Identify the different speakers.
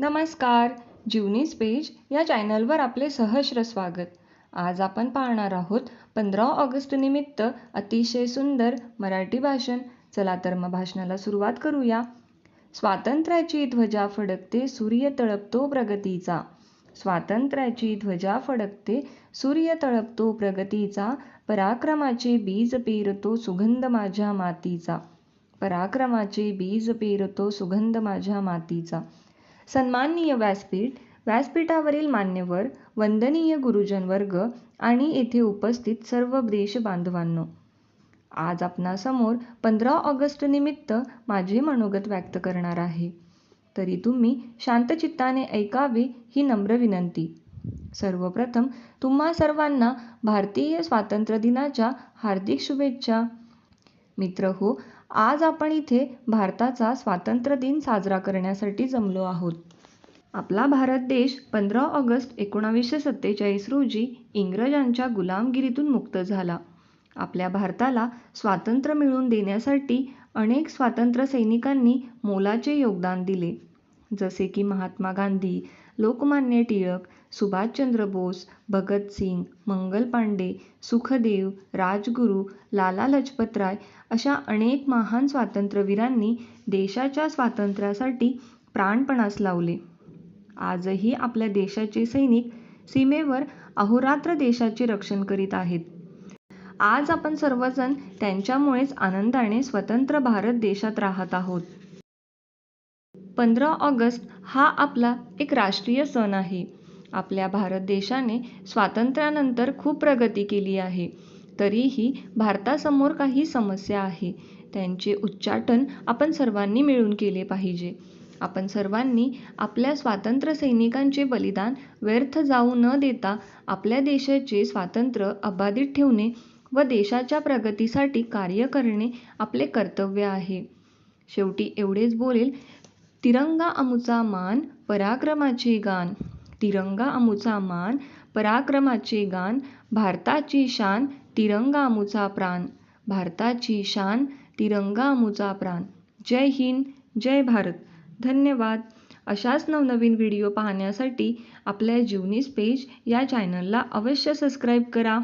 Speaker 1: नमस्कार जीवनीज पेज या चॅनलवर आपले सहस्र स्वागत. आज आपण पाहणार आहोत पंधरा ऑगस्ट निमित्त अतिशय सुंदर मराठी भाषण. चला तर मग भाषणाला सुरुवात करूया. स्वातंत्र्याची ध्वजा फडकते सूर्य तळपतो प्रगतीचा. स्वातंत्र्याची ध्वजा फडकते सूर्य तळपतो प्रगतीचा. पराक्रमाचे बीज पेरतो सुगंध माझ्या मातीचा. पराक्रमाचे बीज पेरतो सुगंध माझ्या मातीचा. सन्माननीय व्यासपीठ व्यासपीठावरील मान्यवर वंदनीय गुरुजन वर्ग आणि येथे उपस्थित सर्व देश बांधवांनो. आज आपणासमोर पंधरा ऑगस्ट निमित्त माझे मनोगत व्यक्त करणार आहे. तरी तुम्ही शांतचित्ताने ऐकावे ही नम्र विनंती. सर्वप्रथम तुम्हा सर्वांना भारतीय स्वातंत्र्य दिनाच्या हार्दिक शुभेच्छा. मित्र हो आज आपण इथे भारताचा स्वातंत्र्य दिन साजरा करण्यासाठी जमलो आहोत. आपला भारत देश पंधरा ऑगस्ट एकोणावीसशे सत्तेचाळीस रोजी इंग्रजांच्या गुलामगिरीतून मुक्त झाला. आपल्या भारताला स्वातंत्र्य मिळवून देण्यासाठी अनेक स्वातंत्र्य सैनिकांनी मोलाचे योगदान दिले. जसे की महात्मा गांधी लोकमान्य टिळक सुभाषचंद्र बोस भगतसिंग मंगल पांडे सुखदेव राजगुरू लाला लजपतराय अशा अनेक महान स्वातंत्र्यवीरांनी देशाच्या स्वातंत्र्यासाठी प्राणपणास लावले. आजही आपल्या देशाचे सैनिक सीमेवर अहोरात्र देशाचे रक्षण करीत आहेत. आज आपण सर्वजण त्यांच्यामुळेच आनंदाने स्वतंत्र भारत देशात राहत आहोत. पंधरा ऑगस्ट हा आपला एक राष्ट्रीय सण आहे. आपल्या भारत देशाने स्वातंत्र्यानंतर खूप प्रगती केली आहे. तरीही भारतासमोर काही समस्या आहे. त्यांचे उच्चाटन आपण सर्वांनी मिळून केले पाहिजे. आपण सर्वांनी आपल्या स्वातंत्र्य सैनिकांचे बलिदान व्यर्थ जाऊ न देता आपल्या देशाचे स्वातंत्र्य अबाधित ठेवणे व देशाच्या प्रगतीसाठी कार्य करणे आपले कर्तव्य आहे. शेवटी एवढेच बोलेल. तिरंगा अमुचा मान पराक्रमाचे गान. तिरंगा अमुचा मान पराक्रमाचे गान भारताची शान तिरंगा अमुचा प्राण भारताची शान तिरंगा अमुचा प्राण. जय हिंद जय भारत. धन्यवाद. अशाच नवनवीन व्हिडिओ पाहण्यासाठी आपल्या जीवनीस पेज या चॅनलला अवश्य सबस्क्राईब करा.